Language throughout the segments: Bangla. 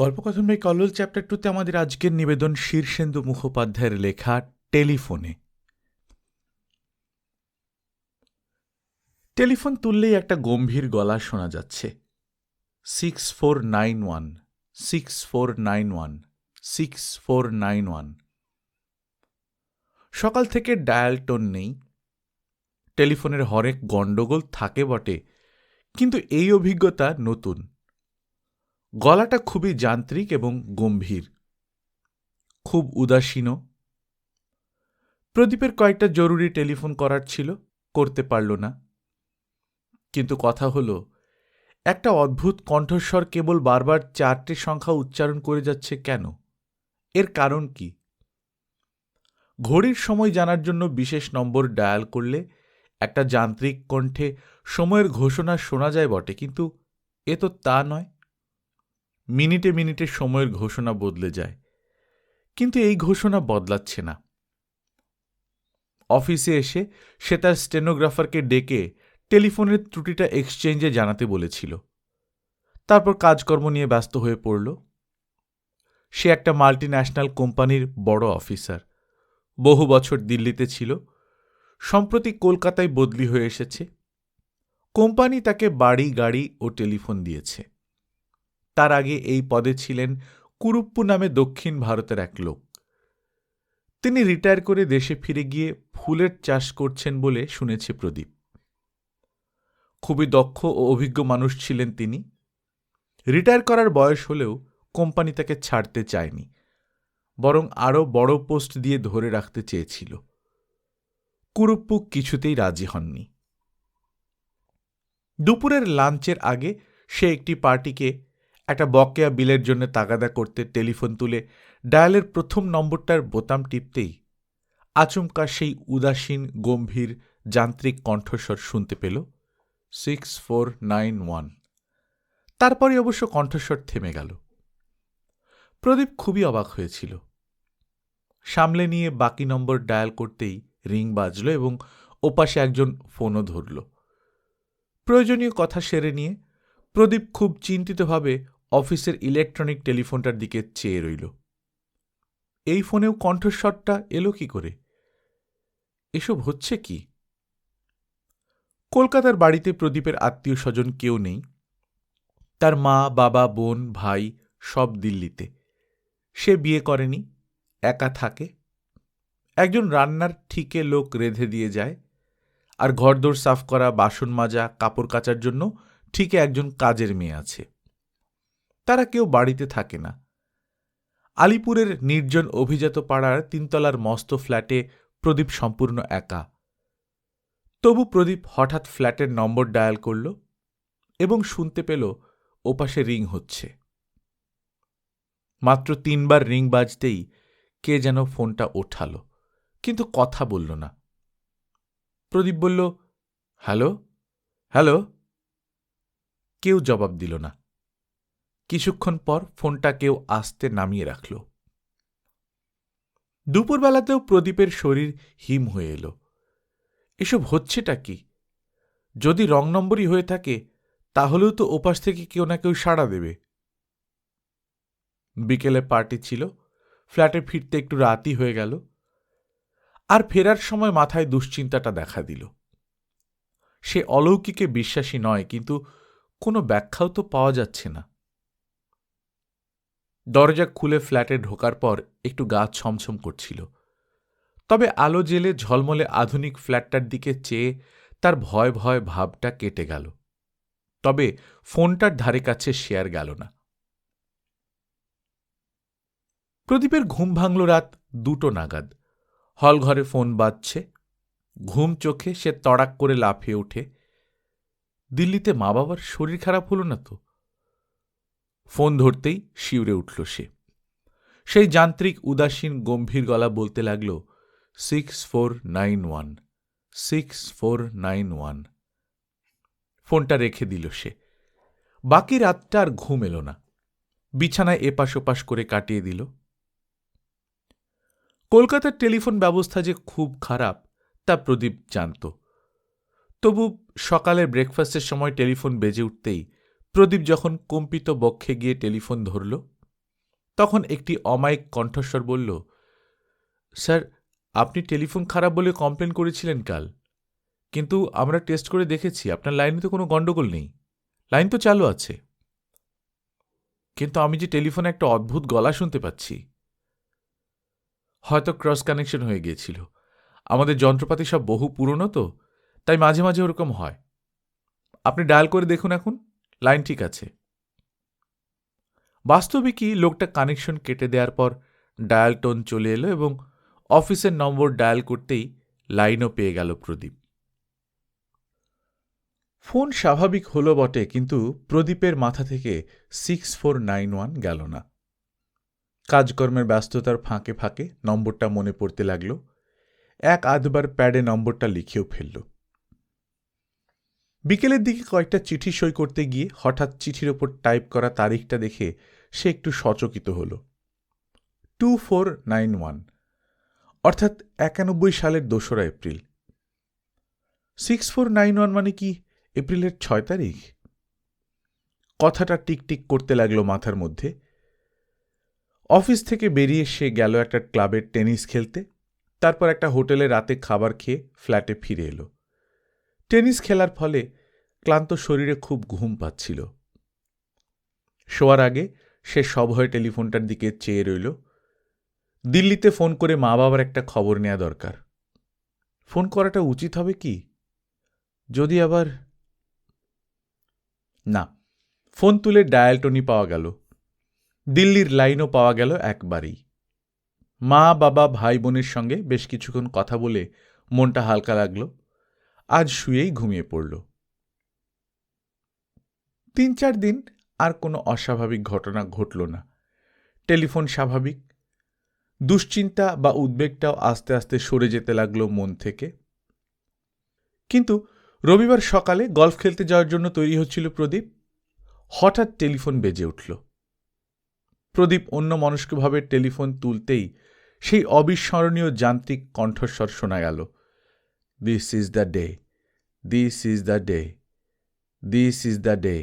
গল্পকথন বাই কল্লোল চ্যাপ্টার টুতে আমাদের আজকের নিবেদন শীর্ষেন্দু মুখোপাধ্যায়ের লেখা টেলিফোনে। টেলিফোন তুললেই একটা গম্ভীর গলা শোনা যাচ্ছে। Six four nine one six four nine one six four nine one সকাল থেকে ডায়াল টোন নেই। টেলিফোনের হরেক গণ্ডগোল থাকে বটে, কিন্তু এই অভিজ্ঞতা নতুন। গলাটা খুবই যান্ত্রিক এবং গম্ভীর। খুব উদাসীনও প্রদীপের কয়েকটা জরুরি টেলিফোন করার ছিল, করতে পারল না। কিন্তু কথা হলো, একটা অদ্ভুত কণ্ঠস্বর কেবল বারবার চারটে সংখ্যা উচ্চারণ করে যাচ্ছে কেন? এর কারণ কি? ঘড়ির সময় জানার জন্য বিশেষ নম্বর ডায়াল করলে একটা যান্ত্রিক কণ্ঠে সময়ের ঘোষণা শোনা যায় বটে, কিন্তু এ তো তা নয়। মিনিটে মিনিটে সময়ের ঘোষণা বদলে যায়। কিন্তু এই ঘোষণা বদলাচ্ছে না। অফিসে এসে সে তার স্টেনোগ্রাফারকে ডেকে টেলিফোনের ত্রুটিটা এক্সচেঞ্জে জানাতে বলেছিল। তারপর কাজকর্ম নিয়ে ব্যস্ত হয়ে পড়ল। সে একটা মাল্টি ন্যাশনাল কোম্পানির বড় অফিসার। বহু বছর দিল্লিতে ছিল। সম্প্রতি কলকাতায় বদলি হয়ে এসেছে। কোম্পানি তাকে বাড়ি গাড়ি ও টেলিফোন দিয়েছে। তার আগে এই পদে ছিলেন কুরুপ্পু নামে দক্ষিণ ভারতের এক লোক। তিনি রিটায়ার করে দেশে ফিরে গিয়ে ফুলের চাষ করছেন বলে শুনেছে প্রদীপ। খুবই দক্ষ ও অভিজ্ঞ মানুষ ছিলেন তিনি। রিটায়ার করার বয়স হলেও কোম্পানি তাকে ছাড়তে চায়নি, বরং আরও বড় পোস্ট দিয়ে ধরে রাখতে চেয়েছিল। কুরুপ্পু কিছুতেই রাজি হননি। দুপুরের লাঞ্চের আগে সে একটি পার্টিকে একটা বকেয়া বিলের জন্য তাগাদা করতে টেলিফোন তুলে ডায়ালের প্রথম নম্বরটার বোতাম টিপতেই আচমকা সেই উদাসীন, গম্ভীর, যান্ত্রিক কণ্ঠস্বর শুনতে পেল সিক্স ফোর নাইন ওয়ান। তারপরে অবশ্য কণ্ঠস্বর থেমে গেল। প্রদীপ খুবই অবাক হয়েছিল। সামলে নিয়ে বাকি নম্বর ডায়াল করতেই রিং বাজল এবং ওপাশে একজন ফোনও ধরল। প্রয়োজনীয় কথা সেরে নিয়ে প্রদীপ খুব চিন্তিতভাবে অফিসের ইলেকট্রনিক টেলিফোনটার দিকে চেয়ে রইল। এই ফোনেও কণ্ঠস্বরটা এলো কি করে? এসব হচ্ছে কি? কলকাতার বাড়িতে প্রদীপের আত্মীয় স্বজন কেউ নেই। তার মা, বাবা, বোন, ভাই সব দিল্লিতে। সে বিয়ে করেনি, একা থাকে। একজন রান্নার ঠিকে লোক রেধে দিয়ে যায়। আর ঘরদোর সাফ করা, বাসন মাজা, কাপড় কাচার জন্য ঠিকে একজন কাজের মেয়ে আছে। তারা কেউ বাড়িতে থাকে না। আলিপুরের নির্জন অভিজাত পাড়ার তিনতলার মস্ত ফ্ল্যাটে প্রদীপ সম্পূর্ণ একা। তবু প্রদীপ হঠাৎ ফ্ল্যাটের নম্বর ডায়াল করল এবং শুনতে পেল ওপাশে রিং হচ্ছে। মাত্র তিনবার রিং বাজতেই কে যেন ফোনটা ওঠাল, কিন্তু কথা বলল না। প্রদীপ বলল, হ্যালো? হ্যালো? কেউ জবাব দিল না। কিছুক্ষণ পর ফোনটা কেউ আসতে নামিয়ে রাখল। দুপুরবেলাতেও প্রদীপের শরীর হিম হয়ে এলো। এসব হচ্ছেটা কি? যদি রং নম্বরই হয়ে থাকে, তাহলেও তো ওপাশ থেকে কেউ না কেউ সাড়া দেবে। বিকেলে পার্টি ছিল, ফ্ল্যাটে ফিরতে একটু রাতই হয়ে গেল, আর ফেরার সময় মাথায় দুশ্চিন্তাটা দেখা দিল। সে অলৌকিকে বিশ্বাসী নয়, কিন্তু কোনো ব্যাখ্যাও তো পাওয়া যাচ্ছে না। দরজা খুলে ফ্ল্যাটে ঢোকার পর একটু গা ছমছম করছিল। তবে আলো জেলে ঝলমলে আধুনিক ফ্ল্যাটটার দিকে চেয়ে তার ভয় ভয় ভাবটা কেটে গেল। তবে ফোনটার ধারে কাছে শেয়ার গেল না। প্রদীপের ঘুম ভাঙল রাত দুটো নাগাদ। হলঘরে ফোন বাজছে। ঘুম চোখে সে তড়াক করে লাফিয়ে ওঠে দিল্লিতে মা বাবার শরীর খারাপ হল না তো? ফোন ধরতেই শিউরে উঠল সে। সেই যান্ত্রিক উদাসীন গম্ভীর গলা বলতে লাগল, six four nine one, six four nine one. ফোনটা রেখে দিল সে। বাকি রাতটা আর ঘুম এলো না। বিছানায় এপাশ ওপাশ করে কাটিয়ে দিল। কলকাতার টেলিফোন ব্যবস্থা যে খুব খারাপ, তা প্রদীপ জানত। তবু সকালের ব্রেকফাস্টের সময় টেলিফোন বেজে উঠতেই প্রদীপ যখন কম্পিত বক্ষে গিয়ে টেলিফোন ধরল, তখন একটি অমায়িক কণ্ঠস্বর বলল, স্যার, আপনি টেলিফোন খারাপ বলে কমপ্লেন করেছিলেন কাল, কিন্তু আমরা টেস্ট করে দেখেছি, আপনার লাইনে তো কোনো গণ্ডগোল নেই, লাইন তো চালু আছে। কিন্তু আমি যে টেলিফোনে একটা অদ্ভুত গলা শুনতে পাচ্ছি, হয়তো ক্রস কানেকশন হয়ে গিয়েছিল। আমাদের যন্ত্রপাতি সব বহু পুরনো তো, তাই মাঝে মাঝে ওরকম হয়। আপনি ডায়াল করে দেখুন এখন। লাইন ঠিক আছে। বাস্তবিকই লোকটা কানেকশন কেটে দেওয়ার পর ডায়াল টোন চলে এলো এবং অফিসের নম্বর ডায়াল করতেই লাইনও পেয়ে গেল প্রদীপ। ফোন স্বাভাবিক হলো বটে, কিন্তু প্রদীপের মাথা থেকে সিক্স ফোর নাইন ওয়ান গেল না। কাজকর্মের ব্যস্ততার ফাঁকে ফাঁকে নম্বরটা মনে পড়তে লাগল। এক আধবার প্যাডে নম্বরটা লিখেও ফেলল। বিকেলের দিকে কয়েকটা চিঠি সই করতে গিয়ে হঠাৎ চিঠির ওপর টাইপ করা তারিখটা দেখে সে একটু সচকিত হল। টু ফোর নাইন ওয়ান, অর্থাৎ একানব্বই সালের দোসরা April. Six four nine one মানে কি? এপ্রিলের ছয় তারিখ? কথাটা টিকটিক করতে লাগল মাথার মধ্যে। অফিস থেকে বেরিয়ে সে গেল একটা ক্লাবের টেনিস খেলতে, তারপর একটা হোটেলে রাতে খাবার খেয়ে ফ্ল্যাটে ফিরে এলো। টেনিস খেলার ফলে ক্লান্ত শরীরে খুব ঘুম পাচ্ছিল। শোয়ার আগে সে সভয়ে টেলিফোনটার দিকে চেয়ে রইল। দিল্লিতে ফোন করে মা বাবার একটা খবর নেওয়া দরকার। ফোন করাটা উচিত হবে কি? যদি আবার না, ফোন তুলে ডায়াল টনি পাওয়া গেল। দিল্লির লাইনও পাওয়া গেল একবারেই। মা, বাবা ভাই বোনের সঙ্গে বেশ কিছুক্ষণ কথা বলে মনটা হালকা লাগল। আজ শুয়েই ঘুমিয়ে পড়ল। তিন চার দিন আর কোনো অস্বাভাবিক ঘটনা ঘটল না। টেলিফোন স্বাভাবিক। দুশ্চিন্তা বা উদ্বেগটাও আস্তে আস্তে সরে যেতে লাগল মন থেকে। কিন্তু রবিবার সকালে গল্ফ খেলতে যাওয়ার জন্য তৈরি হচ্ছিল প্রদীপ। হঠাৎ টেলিফোন বেজে উঠল। প্রদীপ অন্য মনস্কভাবে টেলিফোন তুলতেই সেই অবিস্মরণীয় যান্ত্রিক কণ্ঠস্বর শোনা গেল। This is the day this is the day this is the day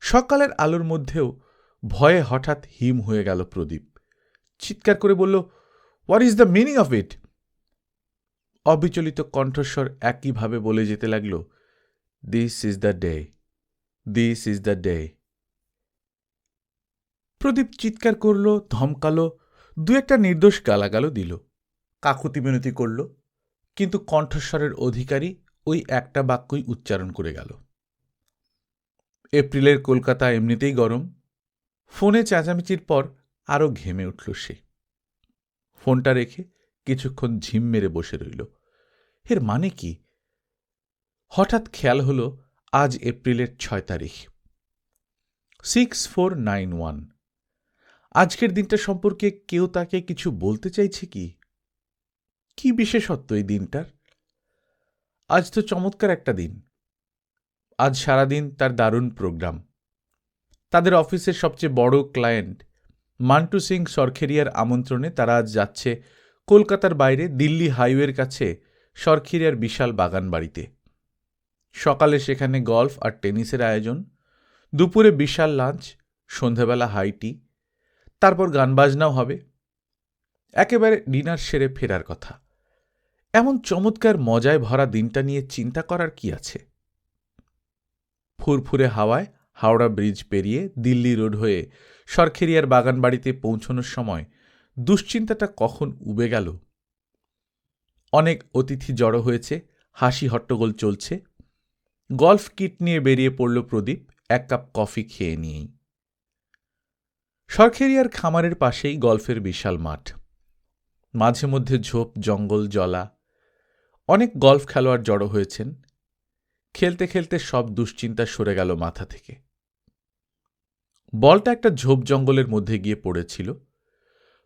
সকালের আলোর মধ্যেও ভয়ে হঠাৎ হিম হয়ে গেল প্রদীপ। চিৎকার করে বলল what is the meaning of it অবিচলিত কণ্ঠস্বর একইভাবে বলে যেতে লাগল this is the day this is the day Pradip চিৎকার করল, ধমকালো, দু একটা নির্দোষ গালাগালও দিল। কাকুতি মিনতি করল, কিন্তু কণ্ঠস্বরের অধিকারী ওই একটা বাক্যই উচ্চারণ করে গেল। এপ্রিলের কলকাতা এমনিতেই গরম। ফোনে চেঁচামেচির পর আরও ঘেমে উঠল সে। ফোনটা রেখে কিছুক্ষণ ঝিম মেরে বসে রইল। এর মানে কি? হঠাৎ খেয়াল হল আজ এপ্রিলের ছয় তারিখ। Six four nine one. আজকের দিনটা সম্পর্কে কেউ তাকে কিছু বলতে চাইছে কি? কি বিশেষত্ব এই দিনটার? আজ তো চমৎকার একটা দিন। আজ সারাদিন তার দারুণ প্রোগ্রাম। তাদের অফিসের সবচেয়ে বড় ক্লায়েন্ট মান্টু সিং সরখেরিয়ার আমন্ত্রণে তারা আজ যাচ্ছে কলকাতার বাইরে দিল্লি হাইওয়ের কাছে সরখিরিয়ার বিশাল বাগান বাড়িতে সকালে সেখানে গল্ফ আর টেনিসের আয়োজন, দুপুরে বিশাল লাঞ্চ, সন্ধেবেলা হাইটি তারপর গান বাজনাও হবে। একেবারে ডিনার সেরে ফেরার কথা। এমন চমৎকার মজায় ভরা দিনটা নিয়ে চিন্তা করার কি আছে? ফুরফুরে হাওয়ায় হাওড়া ব্রিজ পেরিয়ে দিল্লি রোড হয়ে সরখেরিয়ার বাগানবাড়িতে পৌঁছনোর সময় দুশ্চিন্তাটা কখন উবে গেল? অনেক অতিথি জড়ো হয়েছে, হাসি হট্টগোল চলছে। গল্ফ কিট নিয়ে বেরিয়ে পড়ল প্রদীপ, এক কাপ কফি খেয়ে নিয়েই। সরখেরিয়ার খামারের পাশেই গল্ফের বিশাল মাঠ। মাঝে মধ্যে ঝোপ, জঙ্গল, জলা অনেক গল্ফ খেলোয়াড় জড়ো হয়েছেন। খেলতে খেলতে সব দুশ্চিন্তা সরে গেল মাথা থেকে। বলটা একটা ঝোপ জঙ্গলের মধ্যে গিয়ে পড়েছিল।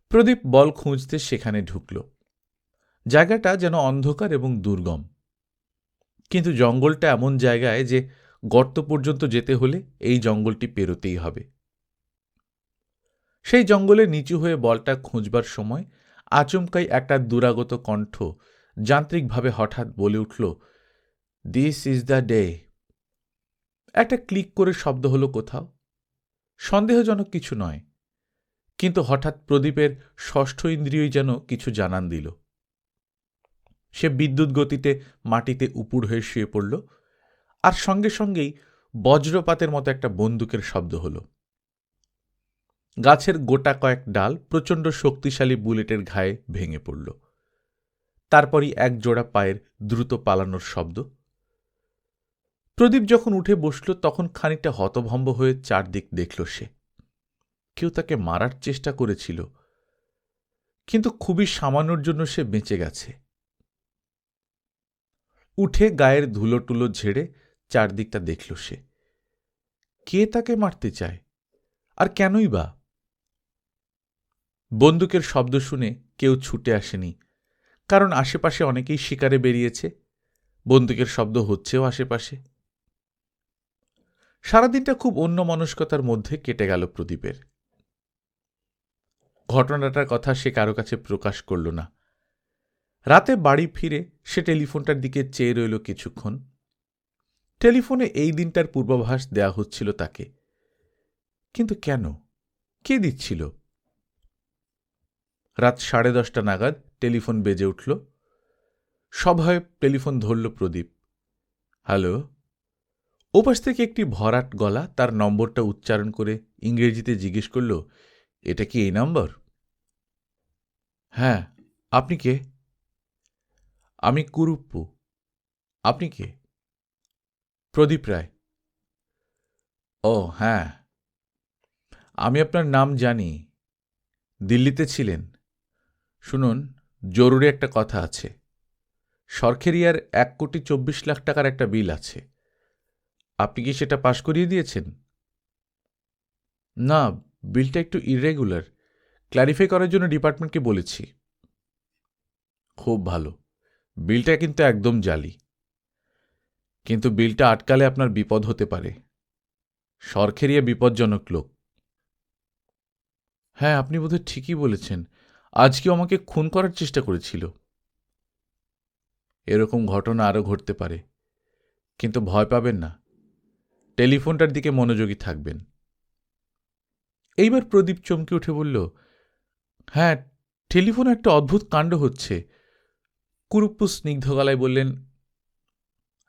প্রদীপ বল খুঁজতে সেখানে ঢুকল। জায়গাটা যেন অন্ধকার এবং দুর্গম। কিন্তু জঙ্গলটা এমন জায়গায় যে গর্ত পর্যন্ত যেতে হলে এই জঙ্গলটি পেরোতেই হবে। সেই জঙ্গলে নিচু হয়ে বলটা খুঁজবার সময় আচমকাই একটা দুরাগত কণ্ঠ যান্ত্রিকভাবে হঠাৎ বলে উঠল দিস ইজ দ্য ডে একটা ক্লিক করে শব্দ হলো কোথাও। সন্দেহজনক কিছু নয়, কিন্তু হঠাৎ প্রদীপের ষষ্ঠ ইন্দ্রিয়ই যেন কিছু জানান দিল। সে বিদ্যুৎ গতিতে মাটিতে উপুড় হয়ে শুয়ে পড়ল, আর সঙ্গে সঙ্গেই বজ্রপাতের মতো একটা বন্দুকের শব্দ হল। গাছের গোটা কয়েক ডাল প্রচণ্ড শক্তিশালী বুলেটের ঘায়ে ভেঙে পড়ল। তারপরই এক জোড়া পায়ের দ্রুত পালানোর শব্দ। প্রদীপ যখন উঠে বসল, তখন খানিকটা হতভম্ব হয়ে চারদিক দেখল সে। কেউ তাকে মারার চেষ্টা করেছিল, কিন্তু খুবই সামান্যর জন্য সে বেঁচে গেছে। উঠে গায়ের ধুলো টুলো ঝেড়ে চারদিকটা দেখল সে। কে তাকে মারতে চায়? আর কেনই বা? বন্দুকের শব্দ শুনে কেউ ছুটে আসেনি। কারণ আশেপাশে অনেকেই শিকারে বেরিয়েছে। বন্দুকের শব্দ হচ্ছেও আশেপাশে। সারাদিনটা খুব অন্য মনস্কতার মধ্যে কেটে গেল প্রদীপের। ঘটনাটার কথা সে কারও কাছে প্রকাশ করল না। রাতে বাড়ি ফিরে সে টেলিফোনটার দিকে চেয়ে রইল কিছুক্ষণ। টেলিফোনে এই দিনটার পূর্বাভাস দেয়া হচ্ছিল তাকে। কিন্তু কেন? কে দিচ্ছিল? রাত সাড়ে দশটা নাগাদ টেলিফোন বেজে উঠল। সভয়ে টেলিফোন ধরল প্রদীপ। হ্যালো? ওপাশ থেকে একটি ভরাট গলা তার নম্বরটা উচ্চারণ করে ইংরেজিতে জিজ্ঞেস করল, এটা কি এই নম্বর? হ্যাঁ আপনি কে? আমি কুরুপ্পু। আপনি কে? প্রদীপ রায়। ও হ্যাঁ। আমি আপনার নাম জানি। দিল্লিতে ছিলেন। শুনুন জরুরি একটা কথা আছে। সরখেরিয়ার এক কোটি চব্বিশ লাখ টাকার একটা বিল আছে। আপনি কি সেটা পাশ করিয়ে দিয়েছেন? না, বিলটা একটু ইরেগুলার ক্ল্যারিফাই করার জন্য ডিপার্টমেন্টকে বলেছি। খুব ভালো। বিলটা কিন্তু একদম জালি। কিন্তু বিলটা আটকালে আপনার বিপদ হতে পারে। সরখেরিয়া বিপজ্জনক লোক। হ্যাঁ আপনি বোধহয় ঠিকই বলেছেন। আজকেও আমাকে খুন করার চেষ্টা করেছিল। এরকম ঘটনা আরও ঘটতে পারে, কিন্তু ভয় পাবেন না। টেলিফোনটার দিকে মনোযোগী থাকবেন। এইবার প্রদীপ চমকে উঠে বলল হ্যাঁ টেলিফোনে একটা অদ্ভুত কাণ্ড হচ্ছে। কুরুপ্পু স্নিগ্ধ গলায় বললেন,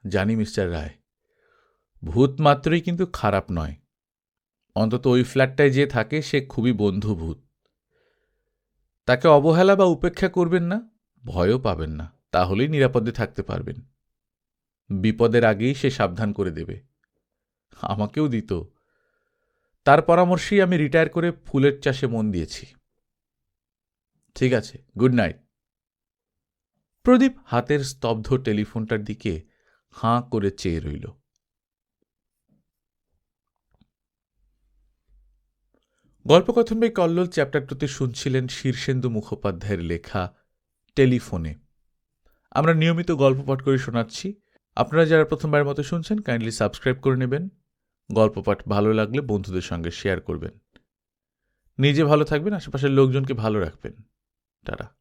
জানি, মিস্টার রায়, ভূত মাত্রই কিন্তু খারাপ নয়। অন্তত ওই ফ্ল্যাটটায় যে থাকে, সে খুবই বন্ধু ভূত তাকে অবহেলা বা উপেক্ষা করবেন না, ভয়ও পাবেন না, তাহলেই নিরাপদে থাকতে পারবেন। বিপদের আগেই সে সাবধান করে দেবে। আমাকেও দিত। তার পরামর্শেই আমি রিটায়ার করে ফুলের চাষে মন দিয়েছি। ঠিক আছে, গুড নাইট। প্রদীপ হাতের স্তব্ধ টেলিফোনটার দিকে হাঁ করে চেয়ে রইল। গল্পকথন বই কল্লোল চ্যাপ্টারটিতে শুনছিলেন শীর্ষেন্দু মুখোপাধ্যায়ের লেখা টেলিফোনে। আমরা নিয়মিত গল্প পাঠ করে শোনাচ্ছি। আপনারা যারা প্রথমবার মতো শুনছেন কাইন্ডলি সাবস্ক্রাইব করে নেবেন। গল্প পাঠ ভালো লাগলে বন্ধুদের সঙ্গে শেয়ার করবেন। নিজে ভালো থাকবেন, আশেপাশের লোকজনকে ভালো রাখবেন। তারা